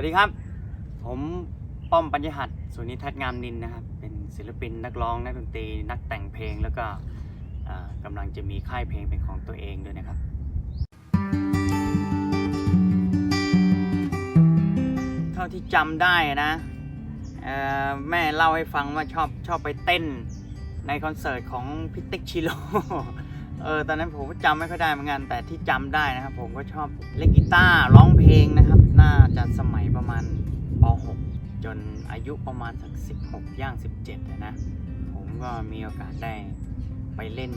วัสดีครับ ผมป้อมปัญญหัตสุนิทัศน์งามนินนะครับ เป็นศิลปินนักร้องนักดนตรีนักแต่งเพลงแล้วก็กำลังจะมีค่ายเพลงเป็นของตัวเองด้วยนะครับ เท่าที่จำได้นะแม่เล่าให้ฟังว่าชอบชอบไปเต้นในคอนเสิร์ตของพิติกชิโร เออตอนนั้นผมก็จำไม่ค่อยได้เหมือนกัน แต่ที่จำได้นะครับ ผมก็ชอบเล่นกีตาร์ร้องเพลงนะครับ น่าจะสมัยประมาณป .6 จนอายุประมาณสัก 16 ย่าง 17นะ ผมก็มีโอกาสได้ไปเล่น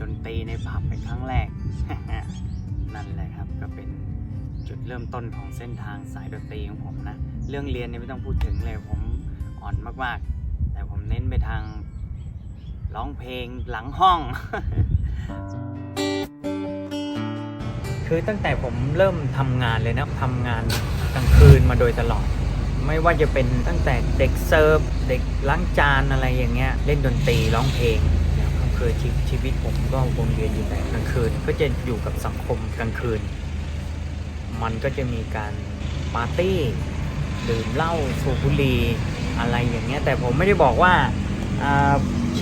ดนตรีในผับเป็นครั้งแรก นั่นแหละครับก็เป็นจุดเริ่มต้นของเส้นทางสายดนตรีของผมนะ เรื่องเรียนเนี่ยไม่ต้องพูดถึงเลยผมอ่อนมากๆ แต่ผมเน้นไปทาง ร้องเพลงหลังห้อง คือตั้งแต่ผมเริ่มทำงานเลยนะทำงานกลางคืนมาโดยตลอด ไม่ว่าจะเป็นตั้งแต่เด็กเซิร์ฟ เด็กล้างจานอะไรอย่างเงี้ย เล่นดนตรีร้องเพลงกลางคืนชีชีวิตผมก็วนเวียนอยู่แต่กลางคืน ก็จะอยู่กับสังคมกลางคืน มันก็จะมีการปาร์ตี้ดื่มเหล้าสูบบุหรี่อะไรอย่างเงี้ย แต่ผมไม่ได้บอกว่าอ่า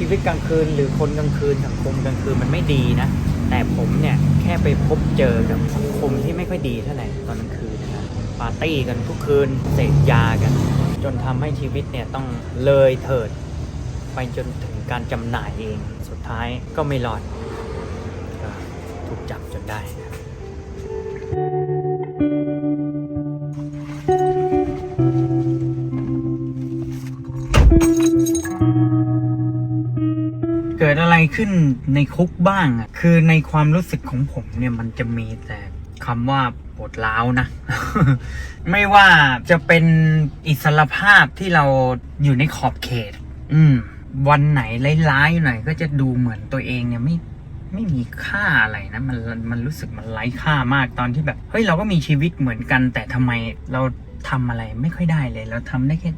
ชีวิตกลางคืน หรือคนกลางคืนสังคมกลางคืนมันไม่ดีนะ แต่ผมเนี่ยแค่ไปพบเจอกับสังคมที่ไม่ค่อยดีเท่าไหร่ตอนกลางคืนนะครับปาร์ตี้กันทุกคืนเสพยากัน จนทำให้ชีวิตเนี่ยต้องเลยเถิด ไปจนถึงการจำหน่ายเอง สุดท้ายก็ไม่รอดก็ถูกจับจนได้นะ ดอะไรขึ้นในคุกบ้างอะคือในความรู้สึกของผมเนี่ยมันจะมีแต่คำว่าปวดร้าวนะ ไม่ว่าจะเป็นอิสรภาพที่เราอยู่ในขอบเขต อืม วันไหนร้ายๆหน่อยก็จะดูเหมือนตัวเองเนี่ยไม่ไม่มีค่าอะไรนะมันมันรู้สึกมันไร้ค่ามากตอนที่แบบเฮ้ยเราก็มีชีวิตเหมือนกัน แต่ทำไมเราทำอะไรไม่ค่อยได้เลย เราทำได้แค่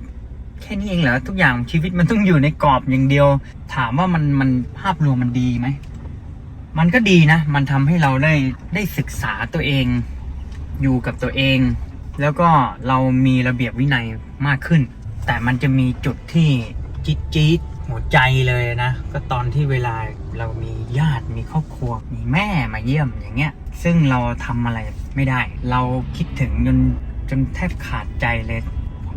แค่นี้เองเหรอทุกอย่างชีวิตมันต้องอยู่ในกรอบอย่างเดียว ถามว่ามันมันภาพรวมมันดีไหมมันก็ดีนะ มันทำให้เราได้ได้ศึกษาตัวเอง อยู่กับตัวเอง แล้วก็เรามีระเบียบวินัยมากขึ้น แต่มันจะมีจุดที่จี๊ดจี๊ดหัวใจเลยนะ ก็ตอนที่เวลาเรามีญาติมีครอบครัว มีแม่มาเยี่ยมอย่างเงี้ย ซึ่งเราทำอะไรไม่ได้ เราคิดถึงจนจนแทบขาดใจเลย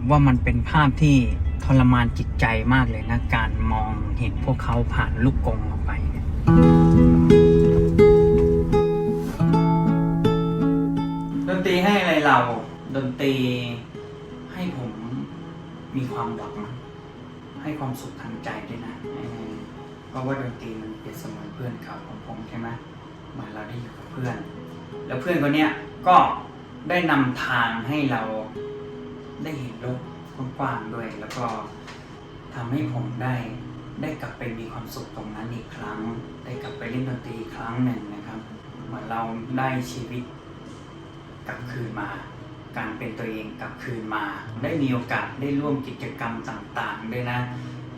ว่ามันเป็นภาพที่ทรมานจิตใจมากเลยนะ การมองเห็นพวกเขาผ่านลูกกงออกไปเนี่ยดนตรีให้อะไรเรา ดนตรีให้ผมมีความหวังให้ความสุขทางใจด้วยนะ เพราะว่าดนตรีมันเปรียบเสมือนเพื่อนเก่าของผมใช่ไหมมือนเราได้อยู่กับเพื่อน แล้วเพื่อนคนเนี้ยก็ได้นำทางให้เรา ได้เห็นโลกกว้างๆด้วย แล้วก็ทำให้ผมได้ได้กลับไปมีความสุขตรงนั้นอีกครั้ง ได้กลับไปเล่นดนตรีอีกครั้งหนึ่งนะครับเหมือนเราได้ชีวิตกลับคืนมา การเป็นตัวเองกลับคืนมา ได้มีโอกาสได้ร่วมกิจกรรมต่างๆด้วยนะ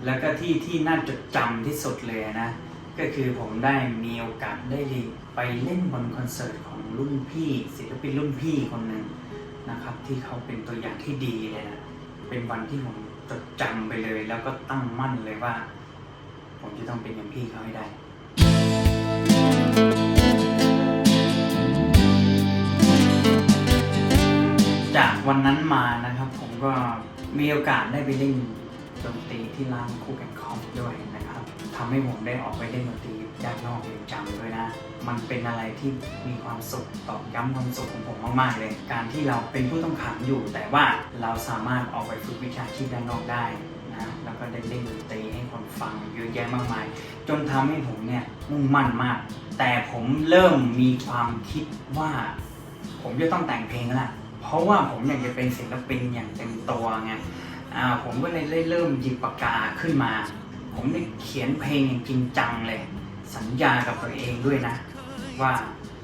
แล้วก็ที่ที่น่าจดจำที่สุดเลยนะ ก็คือผมได้มีโอกาสได้ไปเล่นบนคอนเสิร์ตของรุ่นพี่ศิลปินรุ่นพี่คนหนึ่ง นะครับ ที่เขาเป็นตัวอย่างที่ดีเลยนะเป็นวันที่ผมจดจำไปเลย แล้วก็ตั้งมั่นเลยว่า ผมจะต้องเป็นอย่างพี่เขาให้ได้จากวันนั้นมานะครับ ผมก็มีโอกาสได้ไปเล่นดนตรีที่ร้านคู่แข่งคอมด้วยนะครับทำให้ผมได้ออกไปเล่นดนตรี ด้านนอกเรือนจำด้วยนะ มันเป็นอะไรที่มีความสุขตอกย้ำความสุขของผมมากๆเลย การที่เราเป็นผู้ต้องขังอยู่ แต่ว่าเราสามารถออกไปฝึกวิชาชีพด้านนอกได้นะแล้วก็ได้เล่นดนตรีให้คนฟังเยอะแยะมากมาย จนทำให้ผมเนี่ยมุ่งมั่นมาก แต่ผมเริ่มมีความคิดว่า ผมจะต้องแต่งเพลงแล้วล่ะเพราะว่าผมอยากจะเป็นศิลปินอย่างเต็มตัวไงอ่าผมก็เลยเริ่มหยิบปากกาขึ้นมา ผมได้เขียนเพลงจริงจังเลย สัญญากับตัวเองด้วยนะ ว่า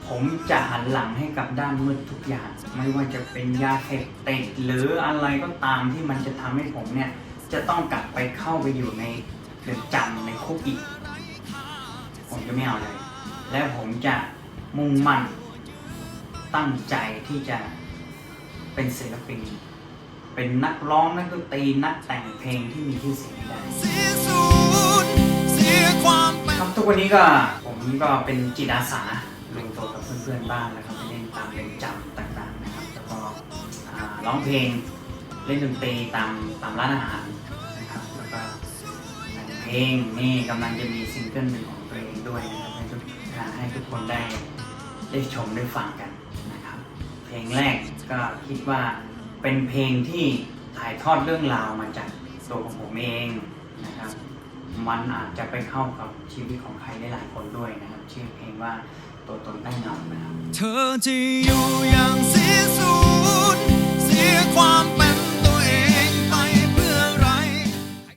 ผมจะหันหลังให้กับด้านมืดทุกอย่าง ไม่ว่าจะเป็นยาเสพติดหรืออะไรก็ตามที่มันจะทำให้ผมเนี่ย จะต้องกลับไปเข้าไปอยู่ในเรือนจำในคุกอีก ผมจะไม่เอาเลย และผมจะมุ่งมั่นตั้งใจที่จะเป็นศิลปิน เป็นนักร้องนักดนตรีนักแต่งเพลงที่มีชื่อเสียงได้ กวันนี้ก็ผมก็เป็นจิตอาสารวมตัวกับเพื่อนๆบ้างนะครับไปเล่นตามเรือนจำต่างๆนะครับแล้วก็ร้องเพลงเล่นดนตรีตามตามร้านอาหารนะครับแล้วก็แต่งเพลงนี่กำลังจะมีซิงเกิลหนึ่งของตัวเองด้วยนะครับให้ทุกอ่าให้ทุกคนได้ได้ชมได้ฟังกันนะครับเพลงแรกก็คิดว่าเป็นเพลงที่ถ่ายทอดเรื่องราวมาจากตัวของผมเองนะครับ มันอาจจะไปเข้ากับชีวิตของใครหลายคนด้วยนะครับ ชื่อเพลงว่าตัวตนใต้เงานะครับ เธอจะอยู่อย่างเสียสูญเสียความเป็น